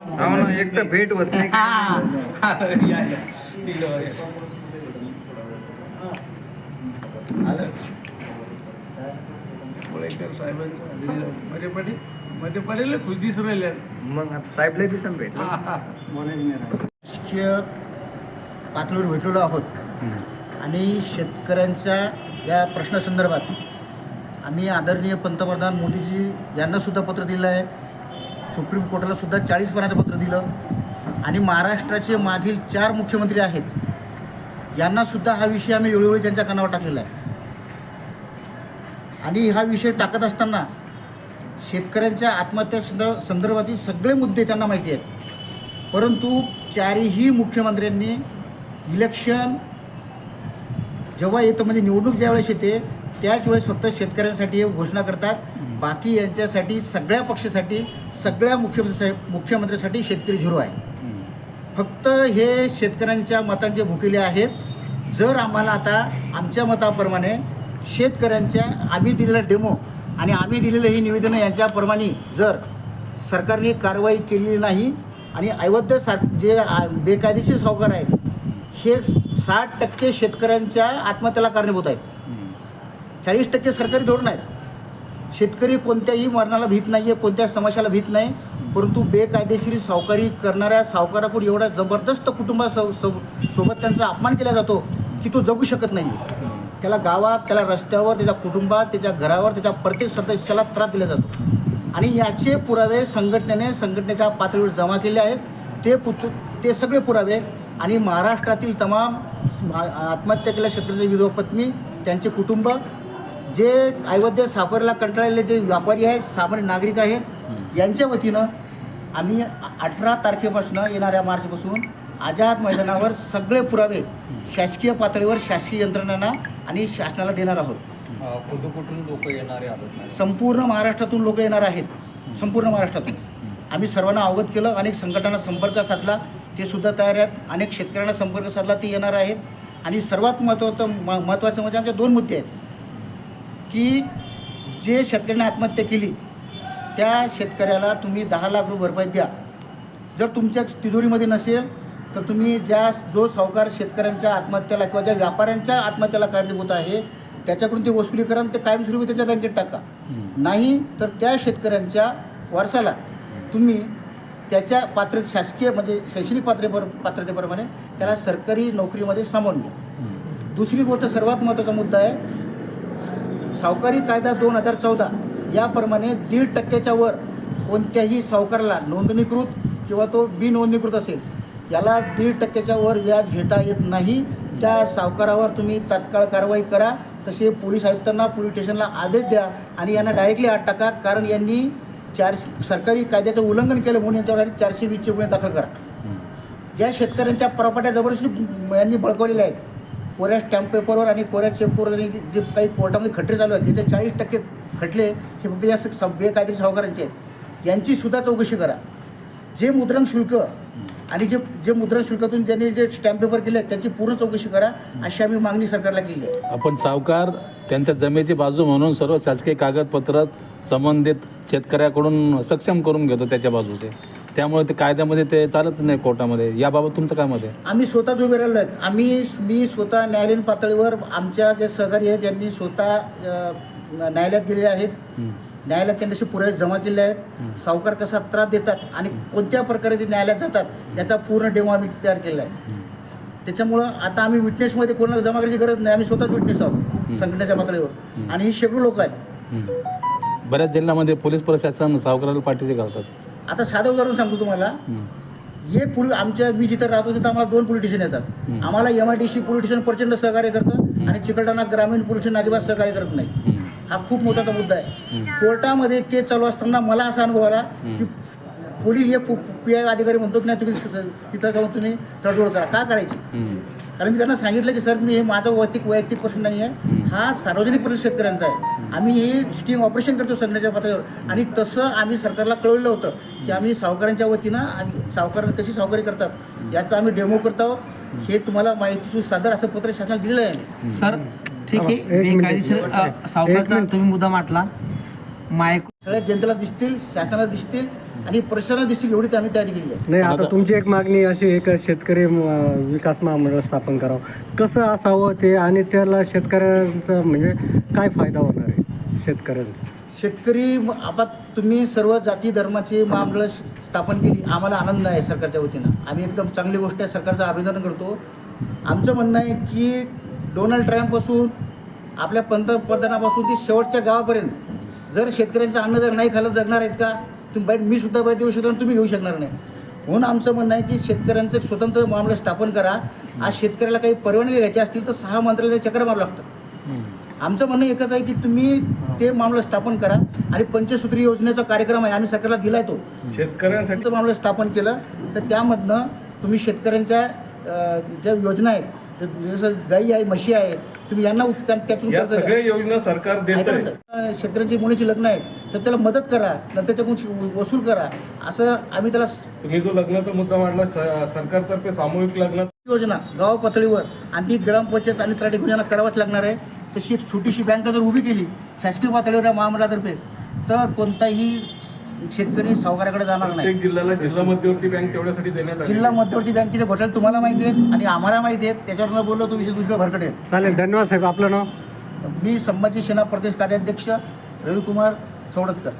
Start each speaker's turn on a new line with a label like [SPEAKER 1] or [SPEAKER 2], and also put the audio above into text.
[SPEAKER 1] एक तर भेट होत नाही
[SPEAKER 2] साहेबांच्या मध्ये पडेल मध्ये पडेल खुश दिस राहिले
[SPEAKER 1] मग आता साहेबला दिसन भेटलं
[SPEAKER 3] राजकीय पातळीवर भेटलेलो आहोत आणि शेतकऱ्यांच्या या प्रश्नासंदर्भात आम्ही आदरणीय पंतप्रधान मोदीजी यांना सुद्धा पत्र दिलं आहे सुप्रीम कोर्टाला सुद्धा चाळीस पानाचं पत्र दिलं. आणि महाराष्ट्राचे मागील चार मुख्यमंत्री आहेत. यांना सुद्धा हा विषय आम्ही वेळोवेळी त्यांच्या कानावर टाकलेला आहे. आणि हा विषय टाकत असताना शेतकऱ्यांच्या आत्महत्या संदर् संदर्भातील सगळे मुद्दे त्यांना माहिती आहेत. परंतु चारही मुख्यमंत्र्यांनी इलेक्शन जेव्हा येतं म्हणजे निवडणूक ज्यावेळेस येते त्याच वेळेस फक्त शेतकऱ्यांसाठी हे घोषणा करतात. बाकी यांच्यासाठी सगळ्या पक्षासाठी सगळ्या मुख्यमंत्री मुख्यमंत्र्यांसाठी शेतकरी झिरो आहे. फक्त हे शेतकऱ्यांच्या मतांचे भुकेले आहेत. जर आम्हाला आता आमच्या मताप्रमाणे शेतकऱ्यांच्या आम्ही दिलेला डेमो आणि आम्ही दिलेलं ही निवेदनं यांच्याप्रमाणे जर सरकारने कारवाई केलेली नाही आणि अवैध सा जे बेकायदेशीर सावकार आहेत हे साठ टक्के शेतकऱ्यांच्या आत्महत्येला कारणीभूत आहेत. चाळीस टक्के सरकारी धोरण आहेत. शेतकरी कोणत्याही मरणाला भीत नाही आहे कोणत्या समस्याला भीत नाही परंतु बेकायदेशीर सावकारी करणाऱ्या सावकारापूर एवढा जबरदस्त कुटुंबा सो सो- सोबत त्यांचा अपमान केला जातो की तो जगू शकत नाही त्याला गावात त्याला रस्त्यावर त्याच्या कुटुंबात त्याच्या घरावर त्याच्या प्रत्येक सदस्याला त्रास दिला जातो. आणि याचे पुरावे संघटनेने संघटनेच्या पातळीवर जमा केले आहेत. ते पुत ते सगळे पुरावे आणि महाराष्ट्रातील तमाम आत्महत्या केलेल्या शेतकऱ्यांचे विधवा पत्नी त्यांचे कुटुंब जे अवैध सापरला कंटाळलेले जे व्यापारी आहेत सामान्य नागरिक आहेत यांच्या वतीनं आम्ही अठरा तारखेपासून येणाऱ्या मार्चपासून आझाद मैदानावर सगळे पुरावे शासकीय पातळीवर शासकीय यंत्रणांना आणि शासनाला देणार आहोत.
[SPEAKER 1] कुठून कुठून लोक येणारे आहोत
[SPEAKER 3] संपूर्ण महाराष्ट्रातून लोक येणार आहेत. संपूर्ण महाराष्ट्रातून. आम्ही सर्वांना अवगत केलं अनेक संघटनांना संपर्क साधला ते सुद्धा तयार आहेत. अनेक शेतकऱ्यांना संपर्क साधला ते येणार आहेत. आणि सर्वात महत्त्वाचं म महत्त्वाचं म्हणजे आमचे दोन मुद्दे आहेत. की जे शेतकऱ्याने आत्महत्या केली त्या शेतकऱ्याला तुम्ही दहा लाख रुपये भरपाई द्या. जर तुमच्या तिजोरीमध्ये नसेल तर तुम्ही ज्या जो सावकार शेतकऱ्यांच्या आत्महत्याला किंवा ज्या व्यापाऱ्यांच्या आत्महत्याला कारणीभूत आहे त्याच्याकडून ते वसुली करा आणि ते कायमस्वरूपी त्यांच्या बँकेत टाका. नाही तर त्या शेतकऱ्यांच्या वारसाला तुम्ही त्याच्या पात्र शासकीय म्हणजे शैक्षणिक पात्रेपर पात्रतेप्रमाणे त्याला सरकारी नोकरीमध्ये सामावून घ्या. दुसरी गोष्ट सर्वात महत्त्वाचा मुद्दा आहे सावकारी कायदा दोन हजार चौदा याप्रमाणे दीड टक्क्याच्या वर कोणत्याही सावकाराला नोंदणीकृत किंवा तो बिनोंदणीकृत असेल याला दीड टक्क्याच्या वर व्याज घेता येत नाही. त्या सावकारावर तुम्ही तात्काळ कारवाई करा. तसे पोलीस आयुक्तांना पोलीस स्टेशनला आदेश द्या आणि यांना डायरेक्टली आत टाका कारण यांनी चार सरकारी कायद्याचं उल्लंघन केलं म्हणून यांच्यावर चारशे वीसचे गुन्हे दाखल करा. ज्या शेतकऱ्यांच्या प्रॉपर्ट्या जबरदस्ती यांनी बळकवलेल्या आहेत कोऱ्या स्टॅम्प पेपरवर आणि कोऱ्या चेकवर आणि जे- काही कोर्टामध्ये खटले चालू आहेत तिथे चाळीस टक्के खटले हे फक्त या स- बेकायदेशीर सावकारांचे आहेत. यांची सुद्धा चौकशी करा. जे मुद्रण शुल्क आणि जे जे मुद्रण शुल्कातून ज्यांनी जे स्टॅम्प पेपर केले त्याची पूर्ण चौकशी करा. अशी आम्ही मागणी सरकारला केली आहे.
[SPEAKER 4] आपण सावकार त्यांच्या जमेची बाजू म्हणून सर्व शासकीय कागदपत्र संबंधित शेतकऱ्याकडून सक्षम करून घेतो त्याच्या बाजूचे. त्यामुळे ते कायद्यामध्ये ते चालत नाही कोर्टामध्ये. याबाबत तुमचं काय मत आहे?
[SPEAKER 3] आम्ही स्वतःच उभे राहिलो आहेत आम्ही मी स्वतः न्यायालयीन पातळीवर आमच्या जे सहकारी आहेत त्यांनी स्वतः अ, न्यायालयात गेलेले आहेत. न्यायालयात असे पुरावे जमा केले आहेत. सावकार कसा त्रास देतात आणि कोणत्या प्रकारे ते न्यायालयात जातात याचा पूर्ण डेमो आम्ही तयार केला आहे. त्याच्यामुळं आता आम्ही विटनेसमध्ये कोणाला जमा करायची गरज नाही आम्ही स्वतःच विटनेस आहोत संघटनेच्या पातळीवर. आणि ही शेकडो लोक आहेत.
[SPEAKER 4] बऱ्याच जिल्ह्यामध्ये पोलीस प्रशासन सावकाराला पाठीचे घालतात.
[SPEAKER 3] आता साधं उदाहरण सांगतो तुम्हाला.
[SPEAKER 4] हं.
[SPEAKER 3] एक पोलीस आमच्या मी जिथं राहतो तिथं आम्हाला दोन पोलीस स्टेशन येतात. आम्हाला M I D C police station प्रचंड सहकार्य करतं आणि चिकलठाणा ग्रामीण पोलीस स्टेशन अजिबात सहकार्य करत नाही.
[SPEAKER 4] हं.
[SPEAKER 3] खूप मोठाचा मुद्दा आहे. कोर्टामध्ये केस चालू असताना मला असा अनुभव आला की पोलीस हे पी आय अधिकारी म्हणतो की नाही तुम्ही तिथं जाऊन तुम्ही तडजोड करा. का करायची. कारण मी त्यांना सांगितलं की सर मी हे माझा वैयक्तिक वैयक्तिक प्रश्न नाही आहे. हा सार्वजनिक प्रश्न शेतकऱ्यांचा आहे. आम्ही हे हिटिंग ऑपरेशन करतो संघटनेच्या पातळीवर. आणि तसं आम्ही सरकारला कळवलं होतं की आम्ही सावकारांच्या वतीनं आणि सावकार कशी सावकारी करतात याचा आम्ही डेमो करत आहोत. हे तुम्हाला माहिती सादर असं पत्र शासनाला दिलेलं आहे.
[SPEAKER 5] सर ठीक आहे. सावकारचा तुम्ही मुद्दा मांडला. मायक
[SPEAKER 3] सगळ्या जनतेला दिसतील शासनाला दिसतील आणि प्रशासना दिसतील एवढी आम्ही तयारी केली आहे.
[SPEAKER 6] नाही आता तुमची एक मागणी अशी आहे का शेतकरी विकास महामंडळ स्थापन करावं. कसं असावं ते आणि त्याला शेतकऱ्यांचा म्हणजे काय फायदा होणार आहे? शेतकऱ्यांचा?
[SPEAKER 3] शेतकरी आता तुम्ही सर्व जाती धर्माची महामंडळं स्थापन केली. आम्हाला आनंद आहे सरकारच्या वतीनं. आम्ही एकदम चांगली गोष्ट आहे सरकारचं अभिनंदन करतो. आमचं म्हणणं आहे की डोनाल्ड ट्रम्पपासून आपल्या पंतप्रधानापासून ते शेवटच्या गावापर्यंत जर शेतकऱ्यांचं अन्न जर नाही खाल्लं जगणार आहेत का? तुम्ही बाईट मी सुद्धा बाईट देऊ शकतो आणि तुम्ही घेऊ शकणार नाही. म्हणून आमचं म्हणणं आहे की शेतकऱ्यांचं एक स्वतंत्र महामंडळ स्थापन करा. आज शेतकऱ्याला काही परवानगी घ्यायची असतील तर सहा मंत्र्याला चक्र मारावं लागतं. आमचं म्हणणं एकच आहे की तुम्ही ते मामलं स्थापन करा आणि पंचसूत्री योजनेचा कार्यक्रम आहे आम्ही सरकारला दिलाय तो.
[SPEAKER 2] शेतकऱ्यांसाठी
[SPEAKER 3] ते मामलं स्थापन केलं तर त्यामधनं तुम्ही शेतकऱ्यांच्या ज्या योजना आहेत जसं गाई आहे म्हशी आहे तुम्ही यांना त्यातून
[SPEAKER 2] योजना सरकार आहे
[SPEAKER 3] शेतकऱ्यांची मुलीची लग्न आहेत तर त्याला मदत करा नंतर त्याच्याकडून शि- वसूल करा असं आम्ही त्याला
[SPEAKER 2] तुम्ही जो लग्नाचा मुद्दा मांडला सरकारतर्फे सामूहिक लग्न
[SPEAKER 3] योजना गाव पातळीवर आणि ती ग्रामपंचायत आणि तलाठी योजना करावाच लागणार आहे. तशी एक छोटीशी बँक जर उभी केली शासकीय पातळीवर या महामंडळातर्फे तर कोणताही शेतकरी सावकाराकडे जाणार नाही.
[SPEAKER 2] जिल्ह्याला जिल्हा मध्यवर्ती बँक तेवढ्यासाठी देण्यात आली
[SPEAKER 3] जिल्हा मध्यवर्ती बँकेचे घोटाळे तुम्हाला माहिती आहेत आणि आम्हाला माहिती आहेत. त्याच्यावर न बोललो तो विषय दुसरं भरकटेल
[SPEAKER 6] चालेल धन्यवाद साहेब. आपलं नाव?
[SPEAKER 3] मी संभाजी सेना प्रदेश कार्याध्यक्ष रविकुमार सवडतकर